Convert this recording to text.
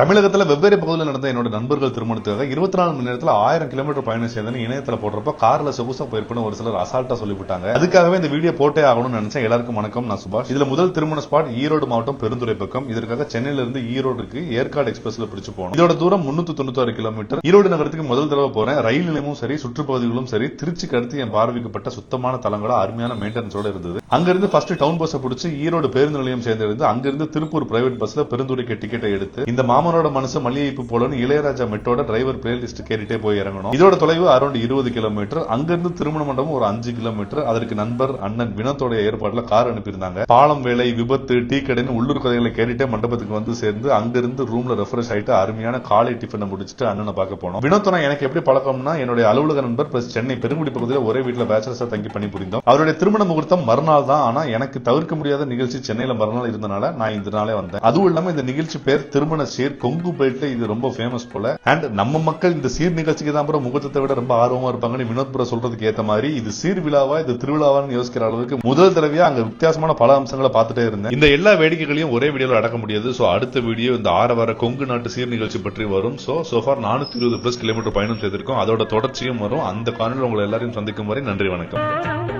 தமிழகத்தில் வெவ்வேறு பகுதியில் நடந்த என்னோட நண்பர்கள் திருமணத்துக்காக இருபத்தி நாலு மணி நேரத்தில் ஆயிரம் கிலோமீட்டர் பயணம் செய்தேன்னு இணையத்தில் போடுறப்ப காரில் சொகுசா போயிருப்பேன்னு ஒரு சிலர் அசால்ட்டா சொல்லிவிட்டாங்க. அதுக்காகவே இந்த வீடியோ போட்டே ஆகணும்னு நினைச்சேன். எல்லாருக்கும் வணக்கம் நான் சுபாஷ். இதுல முதல் திருமண ஸ்பாட் ஈரோடு மாவட்டம் பெருந்துறை பக்கம். இதற்காக சென்னையில இருந்து ஈரோடுக்கு ஏற்காடு எக்ஸ்பிரஸ்ல பிடிச்சு போனோம் இதோட தூரம் முன்னூத்தி தொண்ணூத்தாறு கிலோமீட்டர். ஈரோடு நகரத்துக்கு முதல் தடவை போறேன். ரயில் நிலையமும் சரி சுற்றுப்பகுதிகளும் சரி திருச்சிக்கு அடுத்து என் பார்வைக்கப்பட்ட சுத்தமான தலங்களா அருமையான மெயின்டெனன்ஸோட இருந்தது. அங்கிருந்து ஃபர்ஸ்ட் டவுன் பஸ்ஸை பிடிச்சி ஈரோடு பேருந்து நிலையம் சேர்ந்திருந்து அங்கிருந்து திருப்பூர் பிரைவேட் பஸ்ல பெருந்துறைக்கு டிக்கெட்டை எடுத்து இந்த ராமனோட மனசு மல்லிகைப்பு போலன்னு இளையராஜா மெட்டோட டிரைவர் பிளேலிஸ்ட் கேட்டுட்டே போய் இறங்கணும். இதோட தொலைவு அரௌண்ட் இருபது கிலோமீட்டர் அங்கிருந்து திருமண மண்டபம் ஒரு அஞ்சு கிலோமீட்டர் அதற்கு நண்பர் அண்ணன் வினத்தோட ஏற்பாடுல கார் அனுப்பியிருந்தாங்க. பாலம் வேலை விபத்து டீ கடைன்னு உள்ளூர் கதைகளை கேட்டுட்டே மண்டபத்துக்கு வந்து சேர்ந்து அங்கிருந்து ரூம்ல ரெஃப்ரெஷ் ஆயிட்டு அருமையான காலை டிஃபனை முடிச்சுட்டு அண்ணனை பார்க்க போனோம். வினோத்தனா எனக்கு எப்படி பழக்கம்னா என்னுடைய அலுவலக நண்பர் பிளஸ் சென்னை பெருங்குடி பகுதியில் ஒரே வீட்டில் பேச்சலர்ஸா தங்கி பண்ணி புரிந்தோம் அவருடைய திருமண முகூர்த்தம் மறுநாள் தான். ஆனா எனக்கு தவிர்க்க முடியாத நிகழ்ச்சி சென்னையில மறுநாள் இருந்தனால நான் இந்த நாளே வந்தேன். அதுவும் இல்லாம இந்த நிகழ்ச்சி பேர் திருமண சீர் கொங்கு பேட்ல இது ரொம்ப ஃபேமஸ் போல. அண்ட் நம்ம மக்கள் இந்த சீர் நிகழ்ச்சிக்கு தான் அப்புறம் முகூர்த்தத்தை விட ரொம்ப ஆர்வமா இருப்பாங்கன்னு வினோத் புரா சொல்றதுக்கு ஏத்த மாதிரி இது சீர் விழாவா இது திருவிழாவான்னு யோசிக்கிற அளவுக்கு முதல் தடவையா அங்க வித்தியாசமான பல அம்சங்களை பார்த்துட்டே இருந்தேன். இந்த எல்லா வேடிக்கைகளையும் ஒரே வீடியோல அடக்க முடியாது. சோ அடுத்த வீடியோ இந்த ஆரவார கொங்கு நாட்டு சீர் நிகழ்ச்சி பற்றி வரும். சோ சோஃபார் நானூத்தி இருபது பிளஸ் கிலோமீட்டர் பயணம் செய்திருக்கோம். அதோட தொடர்ச்சியும் வரும். அந்த காணொலி உங்களை எல்லாரையும் சந்திக்கும் வரை நன்றி வணக்கம்.